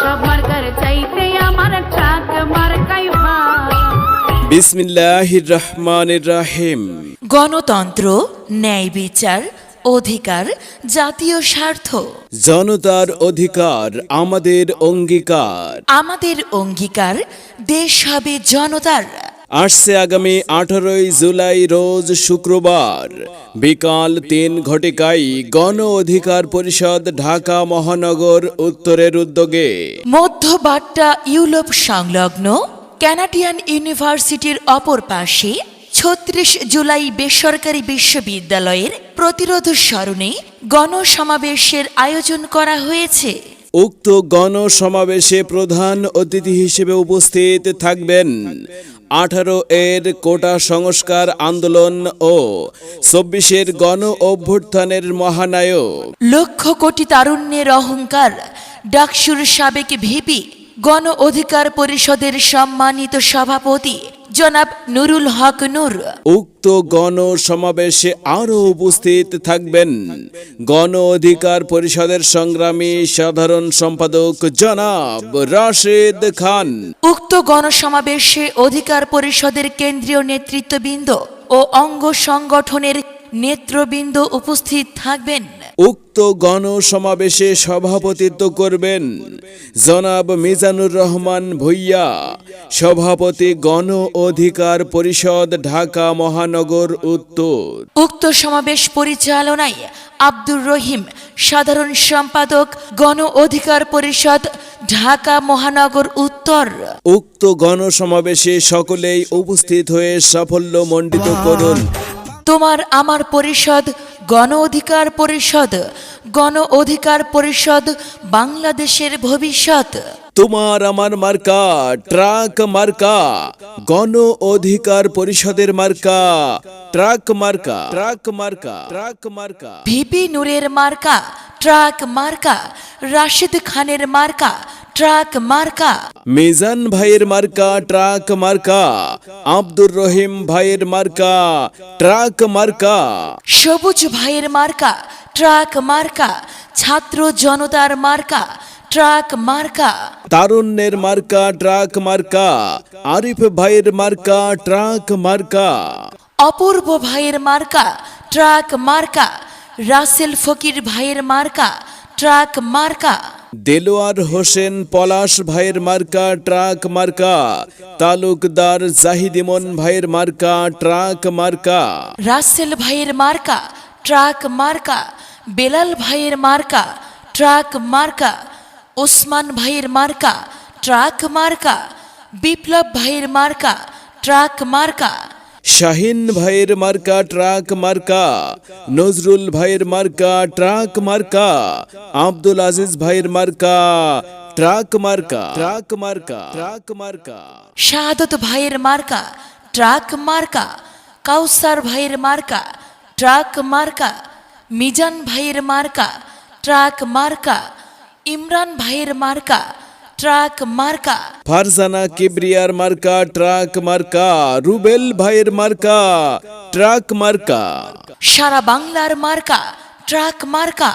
সব মার্কার চাইতে আমার ট্রাক মার্কাই বিসমিল্লাহির রহমানির রাহিম। গণতন্ত্র ন্যায় বিচার অধিকার জাতীয় স্বার্থ। জনতার অধিকার আমাদের অঙ্গীকার। আমাদের অঙ্গীকার দেশ হবে জনতার। আসছে আগামী আঠারোই জুলাই রোজ শুক্রবার। বিকাল তিন ঘটিকায় গণ অধিকার পরিষদ ঢাকা মহানগর উত্তরের উদ্যোগে। মধ্যবাট্টা ইউরোপ সংলগ্ন ক্যানাডিয়ান ইউনিভার্সিটির অপর পাশে ছত্রিশ জুলাই বেসরকারি বিশ্ববিদ্যালয়ের প্রতিরোধ স্মরণে গণসমাবেশের আয়োজন করা হয়েছে। উক্ত গণ সমাবেশে প্রধান অতিথি হিসেবে উপস্থিত থাকবেন আঠারো এর কোটা সংস্কার আন্দোলন ও চব্বিশের গণ অভ্যুত্থানের মহানায়ক। লক্ষ কোটি তারুণ্যের অহংকার, ডাকসুর সাবেক ভিপি, গণ অধিকার পরিষদের সম্মানিত সভাপতি জনাব নুরুল হক নূর। উক্ত গণ সমাবেশে আরও উপস্থিত থাকবেন গণ অধিকার পরিষদের সংগ্রামী সাধারণ সম্পাদক জনাব রাশেদ খান। উক্ত গণসমাবেশে অধিকার পরিষদের কেন্দ্রীয় নেতৃত্ববৃন্দ ও অঙ্গ সংগঠনের নেতৃবৃন্দ উপস্থিত থাকবেন। উক্ত গণ সমাবেশে সভাপতিত্ব করবেন জনাব মিজানুর রহমান ভুইয়া। সভাপতি গণ অধিকার পরিষদ ঢাকা মহানগর উত্তর। উক্ত সমাবেশ পরিচালনায় আব্দুর রহিম সাধারণ সম্পাদক গণ অধিকার পরিষদ ঢাকা মহানগর উত্তর। উক্ত গণ সমাবেশে সকলেই উপস্থিত হয়ে সাফল্য মণ্ডিত করুন। তোমার আমার পরিষদ গণ অধিকার পরিষদ গণ অধিকার পরিষদ বাংলাদেশের ভবিষ্যৎ। তোমার আমার মার্কা ট্রাক মার্কা গণ অধিকার পরিষদের মার্কা ট্রাক মার্কা ট্রাক মার্কা ট্রাক মার্কা। ভিপি নূরের মার্কা ট্রাক মার্কা রাশিদ খানের মার্কা ট্রাক মার্কা। মিজান ভাইয়ের মার্কা ট্রাক মার্কা আব্দুর রহিম ভাইয়ের মার্কা ট্রাক মার্কা। সবুজ ভাইয়ের মার্কা ট্রাক মার্কা ছাত্র জনতার মার্কা ট্রাক মার্কা তারুণ্যের মার্কা ট্রাক মার্কা আরিফ ভাইয়ের মার্কা ট্রাক মার্কা অপূর্ব ভাইয়ের মার্কা ট্রাক মার্কা রাসেল ফকির ভাইয়ের মার্কা ট্রাক মার্কা দেলোয়ার হোসেন পলাশ ভাইয়ের মার্কা ট্রাক মার্কা তালুকদার জাহিদিমন ভাইয়ের মার্কা ট্রাক মার্কা রাসেল ভাইয়ের মার্কা ট্রাক মার্কা বেলাল ভাইয়ের মার্কা ট্রাক মার্কা ওসমান ভাইয়ের মার্কা ট্রাক মার্কা বিপ্লব ভাইয়ের মার্কা ট্রাক মার্কা। শাহিন ভাইয়ের মার্কা ট্রাক মার্কা। নজরুল ভাইয়ের মার্কা ট্রাক মার্কা। আব্দুল আজিজ ভাইয়ের মার্কা ট্রাক মার্কা। ট্রাক মার্কা ট্রাক মার্কা। শাহাদত ভাইয়ের মার্কা ট্রাক মার্কা। কাউসার ভাইয়ের মার্কা ট্রাক মার্কা। মিজান ভাইয়ের মার্কা ট্রাক মার্কা। ইমরান ভাইয়ের মার্কা ট্রাক মার্কা। ফারজানা কিবরিয়ার মার্কা ট্রাক মার্কা। রুবেল ভাইয়ের মার্কা ট্রাক মার্কা। সারা বাংলার মার্কা ট্রাক মার্কা।